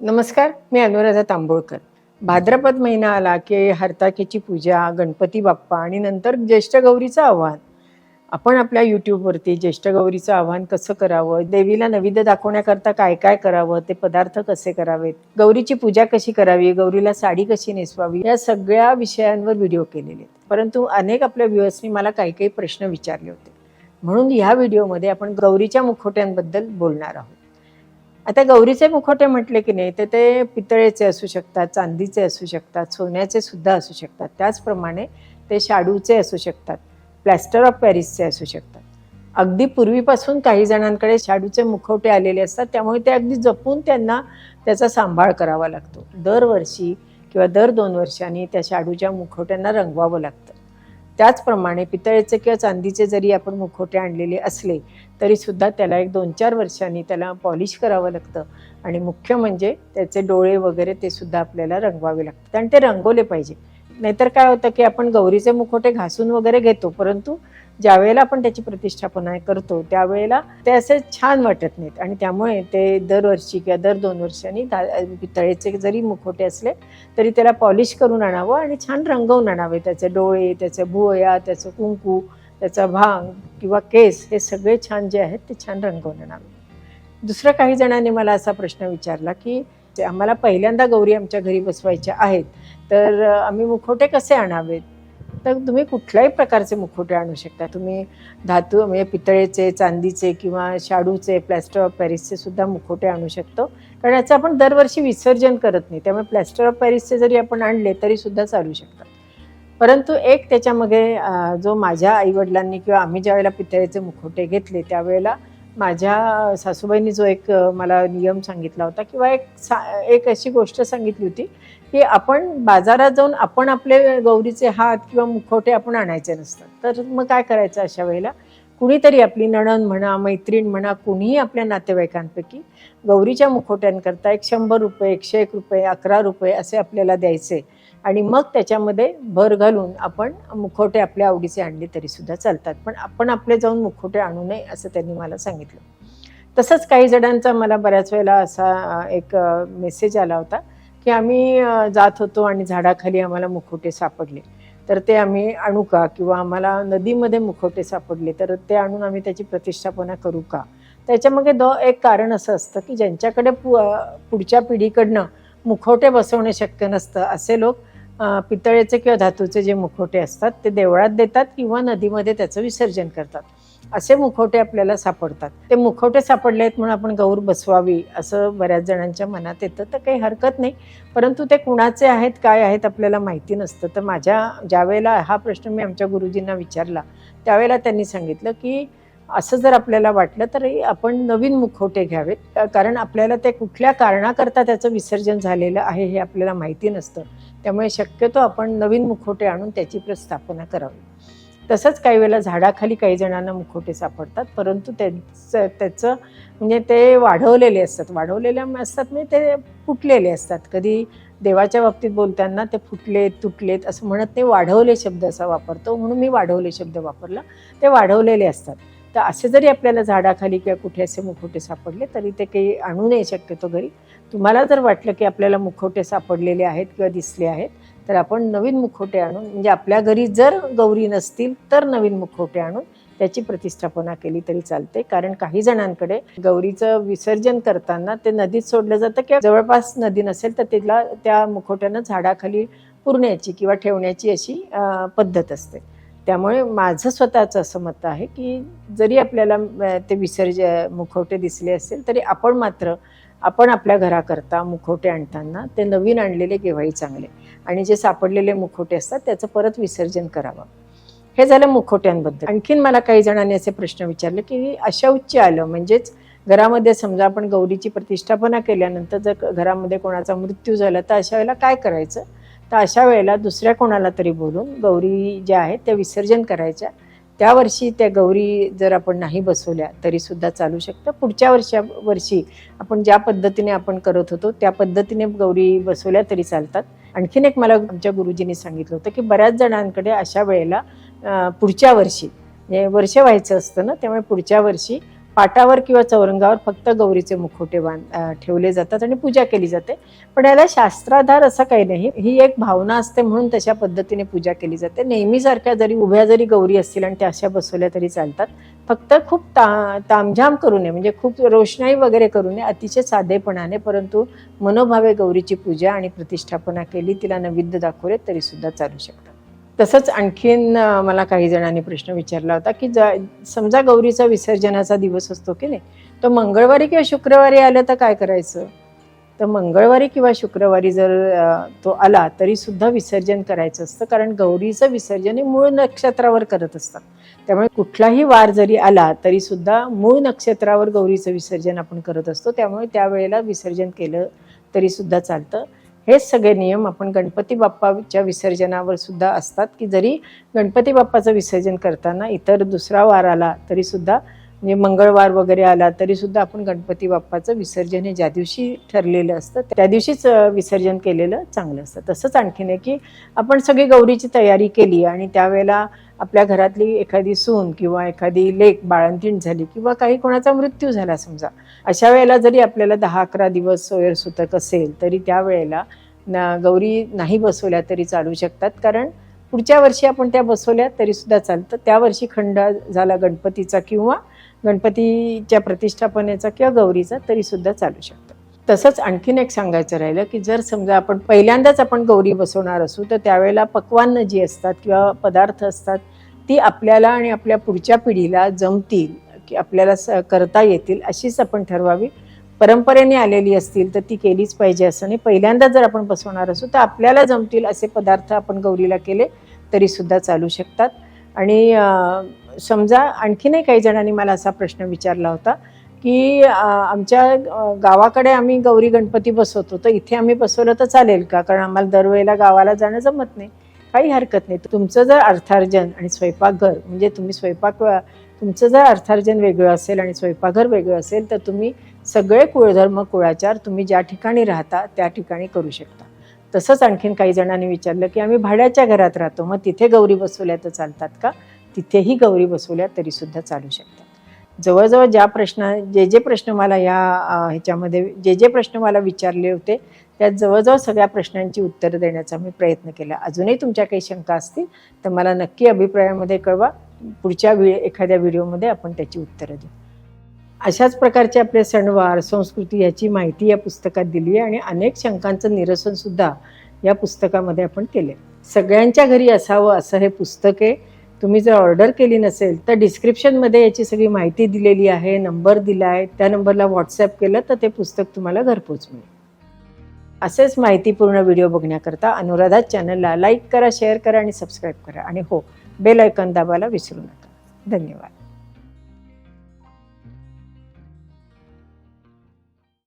नमस्कार मी अनुराधा तांबोळकर. भाद्रपद महिना आला की हरताकेची पूजा गणपती बाप्पा आणि नंतर ज्येष्ठ गौरीचं आव्हान. आपण आपल्या यूट्यूबवरती ज्येष्ठ गौरीचं आव्हान कसं करावं देवीला नैवेद्य दाखवण्याकरता काय काय करावं ते पदार्थ कसे करावेत गौरीची पूजा कशी करावी गौरीला साडी कशी नेसवावी या सगळ्या विषयांवर व्हिडिओ केलेले आहेत. परंतु अनेक आपल्या व्ह्युअर्सनी मला काही काही प्रश्न विचारले होते. म्हणून ह्या व्हिडिओमध्ये आपण गौरीच्या मुखोट्यांबद्दल बोलणार आहोत. आता गौरीचे मुखवटे म्हटले की नाही तर ते पितळेचे असू शकतात चांदीचे असू शकतात सोन्याचे सुद्धा असू शकतात. त्याचप्रमाणे ते शाडूचे असू शकतात प्लॅस्टर ऑफ पॅरिसचे असू शकतात. अगदी पूर्वीपासून काही जणांकडे शाडूचे मुखवटे आलेले असतात त्यामुळे ते अगदी जपून त्यांना त्याचा सांभाळ करावा लागतो. दरवर्षी किंवा दर दोन वर्षांनी त्या शाडूच्या मुखवट्यांना रंगवावं लागतं. त्याचप्रमाणे पितळेचे किंवा चांदीचे जरी आपण मुखवटे आणलेले असले तरी सुद्धा त्याला एक दोन चार वर्षांनी त्याला पॉलिश करावं लागतं. आणि मुख्य म्हणजे त्याचे डोळे वगैरे ते सुद्धा आपल्याला रंगवावे लागतात. आणि ते रंगवले पाहिजे. नाहीतर काय होतं की आपण गौरीचे मुखवटे घासून वगैरे घेतो परंतु ज्यावेळेला आपण त्याची प्रतिष्ठापना करतो त्यावेळेला ते असे छान वाटत नाहीत. आणि त्यामुळे ते दरवर्षी किंवा दर दोन वर्षांनी दा- पितळेचे जरी मुखोटे असले तरी त्याला पॉलिश करून आणावं आणि छान रंगवून आणावे. त्याचे डोळे त्याचे भुवया त्याचं कुंकू त्याचा भांग किंवा केस हे सगळे छान जे आहेत ते छान रंगवून आणावे. दुसरं काही जणांनी मला असा प्रश्न विचारला की ते आम्हाला पहिल्यांदा गौरी आमच्या घरी बसवायच्या आहेत तर आम्ही मुखोटे कसे आणावेत? तर तुम्ही कुठल्याही प्रकारचे मुखवटे आणू शकता. तुम्ही धातू म्हणजे पितळेचे चांदीचे किंवा शाडूचे प्लॅस्टर ऑफ पॅरिसचे सुद्धा मुखवटे आणू शकतो. कारण याचं आपण दरवर्षी विसर्जन करत नाही. त्यामुळे प्लॅस्टर ऑफ पॅरिसचे जरी आपण आणले तरी सुद्धा चालू शकतात. परंतु एक त्याच्यामध्ये जो माझ्या आईवडिलांनी किंवा आम्ही ज्यावेळेला पितळेचे मुखवटे घेतले त्यावेळेला माझ्या सासूबाईंनी जो एक मला नियम सांगितला होता किंवा एक सा एक अशी गोष्ट सांगितली होती की आपण बाजारात जाऊन आपण आपले गौरीचे हात किंवा मुखवटे आपण आणायचे नसतात. तर मग काय करायचं अशा वेळेला? कुणीतरी आपली नणन म्हणा मैत्रीण म्हणा कुणीही आपल्या नातेवाईकांपैकी गौरीच्या मुखवट्यांकरता एक शंभर रुपये एकशे एक रुपये अकरा रुपये असे आपल्याला द्यायचे आणि मग त्याच्यामध्ये भर घालून आपण मुखवटे आपल्या आवडीचे आणले तरी सुद्धा चालतात. पण आपण आपले जाऊन मुखवटे आणू नये असं त्यांनी मला सांगितलं. तसंच काही जणांचा मला बऱ्याच वेळेला असा एक मेसेज आला होता की आम्ही जात होतो आणि झाडाखाली आम्हाला मुखवटे सापडले. तर ते आम्ही आणू का? किंवा आम्हाला नदीमध्ये मुखवटे सापडले तर ते आणून आम्ही त्याची प्रतिष्ठापना करू का? त्याच्यामागे द एक कारण असं असतं की ज्यांच्याकडे पु पुढच्या पिढीकडनं मुखवटे बसवणे शक्य नसतं असे लोक पितळेचे किंवा धातूचे जे मुखवटे असतात ते देवळात देतात किंवा नदीमध्ये त्याचं विसर्जन करतात. असे मुखवटे आपल्याला सापडतात. ते मुखवटे सापडले आहेत म्हणून आपण गौर बसवावी असं बऱ्याच जणांच्या मनात येतं. तर काही हरकत नाही. परंतु ते कुणाचे आहेत काय आहेत आपल्याला माहिती नसतं. तर माझ्या ज्यावेळेला हा प्रश्न मी आमच्या गुरुजींना विचारला त्यावेळेला त्यांनी सांगितलं की असं जर आपल्याला वाटलं तर आपण नवीन मुखवटे घ्यावेत. कारण आपल्याला ते कुठल्या कारणाकरता त्याचं विसर्जन झालेलं आहे हे आपल्याला माहिती नसतं. त्यामुळे शक्यतो आपण नवीन मुखवटे आणून त्याची प्रस्थापना करावी. तसंच काही वेळेला झाडाखाली काही जणांना मुखवटे सापडतात परंतु त्यांचं त्याचं म्हणजे ते वाढवलेले असतात. वाढवलेल्या असतात म्हणजे ते फुटलेले असतात. कधी देवाच्या बाबतीत बोलताना ते फुटलेत तुटलेत असं म्हणत नाही. वाढवले शब्द असा वापरतो. म्हणून मी वाढवले शब्द वापरला. ते वाढवलेले असतात. तर असे जरी आपल्याला झाडाखाली किंवा कुठे असे मुखवटे सापडले तरी ते काही आणू नये शक्यतो घरी. तुम्हाला जर वाटलं की आपल्याला मुखवटे सापडलेले आहेत किंवा दिसले आहेत तर आपण नवीन मुखवटे आणून म्हणजे आपल्या घरी जर गौरी नसतील तर नवीन मुखवटे आणून त्याची प्रतिष्ठापना केली तरी चालते. कारण काही जणांकडे गौरीचं विसर्जन करताना ते नदीत सोडलं जातं किंवा जवळपास नदी नसेल तर तिला त्या मुखवट्यानं झाडाखाली पुरण्याची किंवा ठेवण्याची अशी पद्धत असते. त्यामुळे माझं स्वतःचं असं मत आहे की जरी आपल्याला ते विसर्ज मुखवटे दिसले असेल तरी आपण मात्र आपण आपल्या घराकरता मुखवटे आणताना ते नवीन आणलेले केव्हाही चांगले. आणि जे सापडलेले मुखवटे असतात त्याचं परत विसर्जन करावं. हे झालं मुखवट्यांबद्दल. आणखीन मला काही जणांनी असे प्रश्न विचारले की अशौच आलं म्हणजेच घरामध्ये समजा आपण गौरीची प्रतिष्ठापना केल्यानंतर जर घरामध्ये कोणाचा मृत्यू झाला तर अशा वेळेला काय करायचं? तर अशा वेळेला दुसऱ्या कोणाला तरी बोलून गौरी ज्या आहेत त्या विसर्जन करायच्या. त्या वर्षी त्या गौरी जर आपण नाही बसवल्या तरी सुद्धा चालू शकतं. पुढच्या वर्षा वर्षी आपण ज्या पद्धतीने आपण करत होतो त्या पद्धतीने गौरी बसवल्या तरी चालतात. आणखीन एक मला आमच्या गुरुजींनी सांगितलं होतं की बऱ्याच जणांकडे अशा वेळेला पुढच्या वर्षी म्हणजे वर्ष व्हायचं असतं ना त्यामुळे पुढच्या वर्षी पाटावर किंवा चौरंगावर फक्त गौरीचे मुखोटे बांध ठेवले जातात आणि पूजा केली जाते. पण याला शास्त्राधार असं काही नाही. ही एक भावना असते म्हणून तशा पद्धतीने पूजा केली जाते. नेहमीसारख्या जरी उभ्या जरी गौरी असतील आणि त्या अशा बसवल्या तरी चालतात. फक्त खूप ता तामझाम करू नये. म्हणजे खूप रोषणाई वगैरे करू नये. अतिशय साधेपणाने परंतु मनोभावे गौरीची पूजा आणि प्रतिष्ठापना केली तिला नैवेद्य दाखवले तरी सुद्धा चालू शकतात तसंच आणखीन मला काही जणांनी प्रश्न विचारला होता की ज समजा गौरीचा विसर्जनाचा दिवस असतो की नाही तो मंगळवारी किंवा शुक्रवारी आलं तर काय करायचं? तर मंगळवारी किंवा शुक्रवारी जर तो आला तरी सुद्धा विसर्जन करायचं असतं कारण गौरीचं विसर्जन हे मूळ नक्षत्रावर करत असतात त्यामुळे कुठलाही वार जरी आला तरी सुद्धा मूळ नक्षत्रावर गौरीचं विसर्जन आपण करत असतो. त्यामुळे त्यावेळेला विसर्जन केलं तरी सुद्धा चालतं. हेच सगळे नियम आपण गणपती बाप्पाच्या विसर्जनावर सुद्धा असतात की जरी गणपती बाप्पाचं विसर्जन करताना इतर दुसरा वार आला तरी सुद्धा म्हणजे मंगळवार वगैरे आला तरी सुद्धा आपण गणपती बाप्पाचं विसर्जन हे ज्या दिवशी ठरलेलं असतं त्या दिवशीच विसर्जन केलेलं चांगलं असतं. तसंच आणखीन आहे की आपण सगळी गौरीची तयारी केली आणि त्यावेळेला आपल्या घरातली एखादी सून किंवा एखादी लेक बाळंतीण झाली किंवा काही कोणाचा मृत्यू झाला समजा अशा वेळेला जरी आपल्याला दहा अकरा दिवस सोयर सुतक असेल तरी त्यावेळेला ना गौरी नाही बसवल्या तरी चालू शकतात. कारण पुढच्या वर्षी आपण त्या बसवल्या तरीसुद्धा चालतं. त्या वर्षी खंड झाला गणपतीचा किंवा गणपतीच्या प्रतिष्ठापनेचा किंवा गौरीचा तरी सुद्धा चालू शकतं. तसंच आणखीन एक सांगायचं राहिलं की जर समजा आपण पहिल्यांदाच आपण गौरी बसवणार असू तर त्यावेळेला पक्वान्न जी असतात किंवा पदार्थ असतात ती आपल्याला आणि आपल्या पुढच्या पिढीला जमतील की आपल्याला स करता येतील अशीच आपण ठरवावी. परंपरेने आलेली असतील तर ती केलीच पाहिजे असं नाही. पहिल्यांदा जर आपण बसवणार असू तर आपल्याला जमतील असे पदार्थ आपण गौरीला केले तरीसुद्धा चालू शकतात. आणि समजा आणखीनही काही जणांनी मला असा प्रश्न विचारला होता की आमच्या गावाकडे आम्ही गौरी गणपती बसवतो तर इथे आम्ही बसवलं तर चालेल का? कारण आम्हाला दरवेळेला गावाला जाणं जमत नाही. काही हरकत नाही. तुमचं जर अर्थार्जन आणि स्वयंपाकघर म्हणजे तुम्ही स्वयंपाक तुमचं जर अर्थार्जन वेगळं असेल आणि स्वयंपाकघर वेगळं असेल तर तुम्ही सगळे कुळधर्म कुळाचार तुम्ही ज्या ठिकाणी राहता त्या ठिकाणी करू शकता. तसंच आणखीन काही जणांनी विचारलं की आम्ही भाड्याच्या घरात राहतो मग तिथे गौरी बसवल्या तर चालतात का? तिथेही गौरी बसवल्या तरीसुद्धा चालू शकतात. जवळजवळ ज्या प्रश्न जे जे प्रश्न मला या ह्याच्यामध्ये जे जे प्रश्न मला विचारले होते त्यात जवळजवळ सगळ्या प्रश्नांची उत्तरं देण्याचा मी प्रयत्न केला. अजूनही तुमच्या काही शंका असतील तर मला नक्की अभिप्रायामध्ये कळवा. पुढच्या वि एखाद्या व्हिडिओमध्ये आपण त्याची उत्तरं देऊ. अशाच प्रकारचे आपले सणवार संस्कृती याची माहिती या पुस्तकात दिली आहे आणि अनेक शंकांचं निरसनसुद्धा या पुस्तकामध्ये आपण केले सगळ्यांच्या घरी असावं असं हे पुस्तक आहे. तुम्ही जर ऑर्डर केली नसेल तर डिस्क्रिप्शनमध्ये याची सगळी माहिती दिलेली आहे नंबर दिला आहे त्या नंबरला व्हॉट्सॲप केलं तर ते पुस्तक तुम्हाला घरपोच मिळेल. असेच माहितीपूर्ण व्हिडिओ बघण्याकरता अनुराधा चॅनलला लाईक करा शेअर करा आणि सबस्क्राईब करा. आणि हो बेल आयकॉन दाबायला विसरू नका. धन्यवाद.